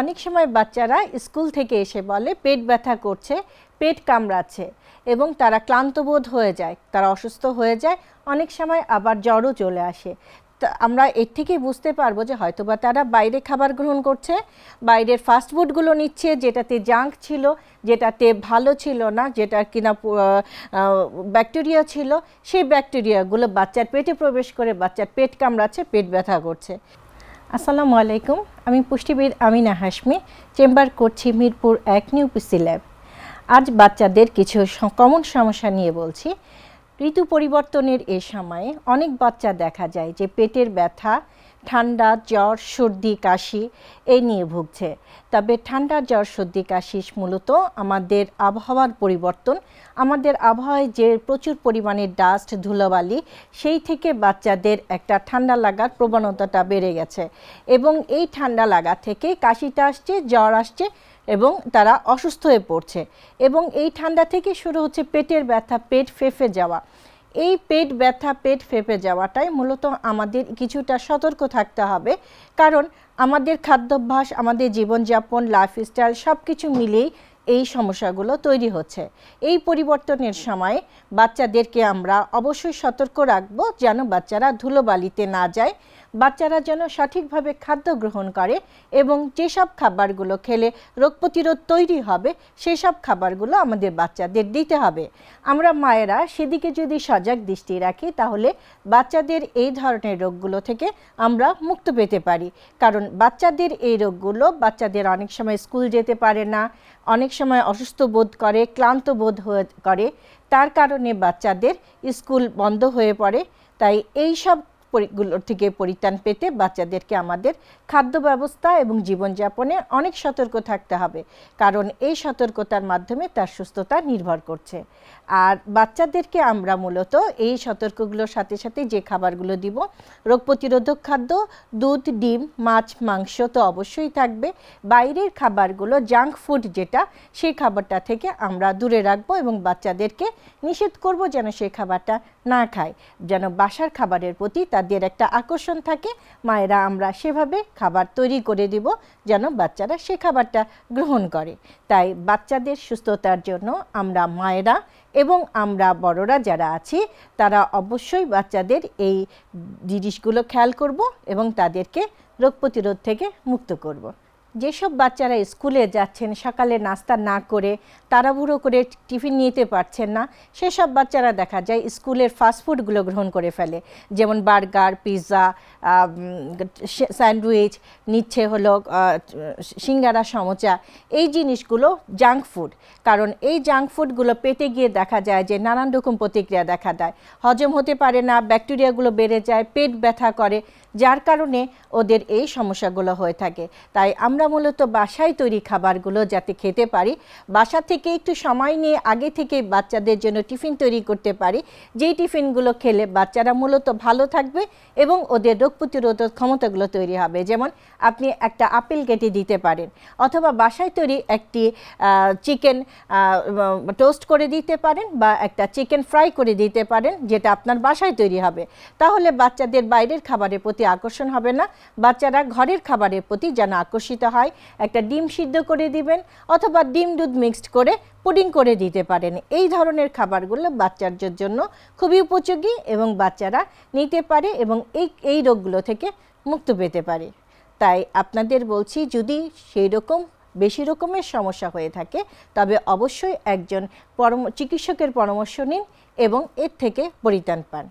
অনেক সময় বাচ্চারা স্কুল থেকে এসে বলে, পেট ব্যথা করছে, পেট কামড়াচ্ছে এবং তারা ক্লান্তবোধ হয়ে যায়, তারা অসুস্থ হয়ে যায়, অনেক সময় আবার জ্বরও চলে আসে। আমরা এর থেকেই বুঝতে পারব যে হয়তোবা তারা বাইরে খাবার গ্রহণ করছে, বাইরের ফাস্টফুডগুলো নিচ্ছে, যেটাতে জাঙ্ক ছিল, যেটাতে ভালো ছিল না, যেটা কিনা ব্যাকটেরিয়া ছিল, সেই ব্যাকটেরিয়াগুলো বাচ্চার পেটে প্রবেশ করে বাচ্চার পেট কামড়াচ্ছে, পেট ব্যথা করছে। আসসালামু আলাইকুম, আমি পুষ্টিবিদ আমিনা হাসমি চেম্বার করছি মিরপুর এক নিউ পিসি ল্যাব। আজ বাচ্চাদের কিছু কমন সমস্যা নিয়ে বলছি। ঋতু পরিবর্তনের এ সময়ে অনেক বাচ্চা দেখা যায় যে পেটের ব্যথা ঠান্ডা জ্বর, সর্দি, কাশি এই নিয়ে ভুগছে। তবে ঠান্ডা জ্বর, সর্দি, কাশি মূলত আমাদের আবহাওয়ার পরিবর্তন। আমাদের আবহাওয়ায় যে প্রচুর পরিমাণে ডাস্ট ধুলোবালি, সেই থেকে বাচ্চাদের একটা ঠান্ডা লাগার প্রবণতাটা বেড়ে গেছে। এবং এই ঠান্ডা লাগা থেকে কাশিটা আসছে, জ্বর আসছে এবং তারা অসুস্থ হয়ে পড়ছে। এবং এই ঠান্ডা থেকে শুরু হচ্ছে পেটের ব্যথা, পেট ফেঁপে যাওয়া। এই পেট ব্যথা, পেট ফেপে যাওয়াটাই মূলত আমাদের কিছুটা সতর্ক থাকতে হবে। কারণ আমাদের খাদ্যাভ্যাস, আমাদের জীবনযাপন লাইফস্টাইল সব কিছু মিলেই এই সমস্যাগুলো তৈরি হচ্ছে। এই পরিবর্তনের সময় বাচ্চাদেরকে আমরা অবশ্যই সতর্ক রাখব যেন বাচ্চারা ধুলোবালিতে না যায়। বাচ্চারা যেন সঠিকভাবে খাদ্য গ্রহণ করে এবং যেসব খাবারগুলো খেলে রোগ প্রতিরোধ তৈরি হবে সেই সব খাবারগুলো আমাদের বাচ্চাদের দিতে হবে। আমরা মায়েরা সেদিকে যদি সজাগ দৃষ্টি রাখি, তাহলে বাচ্চাদের এই ধরনের রোগগুলো থেকে আমরা মুক্ত পেতে পারি। কারণ বাচ্চাদের এই রোগগুলো বাচ্চাদের অনেক সময় স্কুল যেতে পারে না, অনেক সময় অসুস্থ বোধ করে, ক্লান্ত বোধ করে। তার কারণে বাচ্চাদের স্কুল বন্ধ হয়ে পড়ে। তাই এই সব গুলোর থেকে পরিত্রাণ পেতে বাচ্চাদেরকে আমাদের খাদ্য ব্যবস্থা এবং জীবনযাপনে অনেক সতর্ক থাকতে হবে। কারণ এই সতর্কতার মাধ্যমে তার সুস্থতা নির্ভর করছে। আর বাচ্চাদেরকে আমরা মূলত এই সতর্কগুলোর সাথে সাথে যে খাবারগুলো দিব, রোগ প্রতিরোধক খাদ্য, দুধ, ডিম, মাছ, মাংস তো অবশ্যই থাকবে। বাইরের খাবারগুলো জাঙ্ক ফুড যেটা, সেই খাবারটা থেকে আমরা দূরে রাখব এবং বাচ্চাদেরকে নিষেধ করব যেন সেই খাবারটা না খায়। যেন বাসার খাবারের প্রতি তাদের একটা আকর্ষণ থাকে। মায়েরা আমরা সেভাবে খাবার তৈরি করে দিব যেন বাচ্চারা সে খাবারটা গ্রহণ করে। তাই বাচ্চাদের সুস্থতার জন্য আমরা মায়েরা এবং আমরা বড়রা যারা আছি, তারা অবশ্যই বাচ্চাদের এই জিনিসগুলো খেয়াল করব এবং তাদেরকে রোগ প্রতিরোধ থেকে মুক্ত করব। যেসব বাচ্চারা স্কুলে যাচ্ছেন, সকালে নাস্তা না করে, তাড়াহুড়ো করে টিফিন নিতে পারছেন না, সেসব বাচ্চারা দেখা যায় স্কুলের ফাস্টফুডগুলো গ্রহণ করে ফেলে। যেমন বার্গার, পিৎজা স্যান্ডউইচ, নিচ্ছে হলো সিঙ্গারা, সমোচা, এই জিনিসগুলো জাঙ্ক ফুড কারণ এই জাঙ্ক ফুডগুলো পেটে গিয়ে দেখা যায় যে নানান রকম প্রতিক্রিয়া দেখা দেয়। হজম হতে পারে না, ব্যাকটেরিয়াগুলো বেড়ে যায়, পেট ব্যথা করে, যার কারণে ওদের এই সমস্যাগুলো হয়ে থাকে। তাই আমরা মূলত বাসায় তৈরি খাবারগুলো যাতে খেতে পারি, বাসা থেকে একটু সময় নিয়ে আগে থেকে বাচ্চাদের জন্য টিফিন তৈরি করতে পারি। যেই টিফিনগুলো খেলে বাচ্চারা মূলত ভালো থাকবে এবং ওদের রোগ প্রতিরোধক ক্ষমতাগুলো তৈরি হবে। যেমন আপনি একটা আপেল কেটে দিতে পারেন অথবা বাসায় তৈরি একটি চিকেন টোস্ট করে দিতে পারেন বা একটা চিকেন ফ্রাই করে দিতে পারেন যেটা আপনার বাসায় তৈরি হবে। তাহলে বাচ্চাদের বাইরের খাবারের প্রতি আকর্ষণ হবে না, বাচ্চারা ঘরের খাবারের প্রতি যেন আকর্ষিত হয়, একটা ডিম সিদ্ধ করে দিবেন অথবা ডিম দুধ মিক্সড করে পুডিং করে দিতে পারেন। এই ধরনের খাবারগুলো বাচ্চাদের জন্য খুবই উপযোগী এবং বাচ্চারা নিতে পারে এবং এই এই রোগগুলো থেকে মুক্ত পেতে পারে। তাই আপনাদের বলছি, যদি সেই রকম, বেশি রকমের সমস্যা হয়ে থাকে, তবে অবশ্যই একজন পরম, চিকিৎসকের পরামর্শ নিন এবং এর থেকে পরিত্রাণ পান।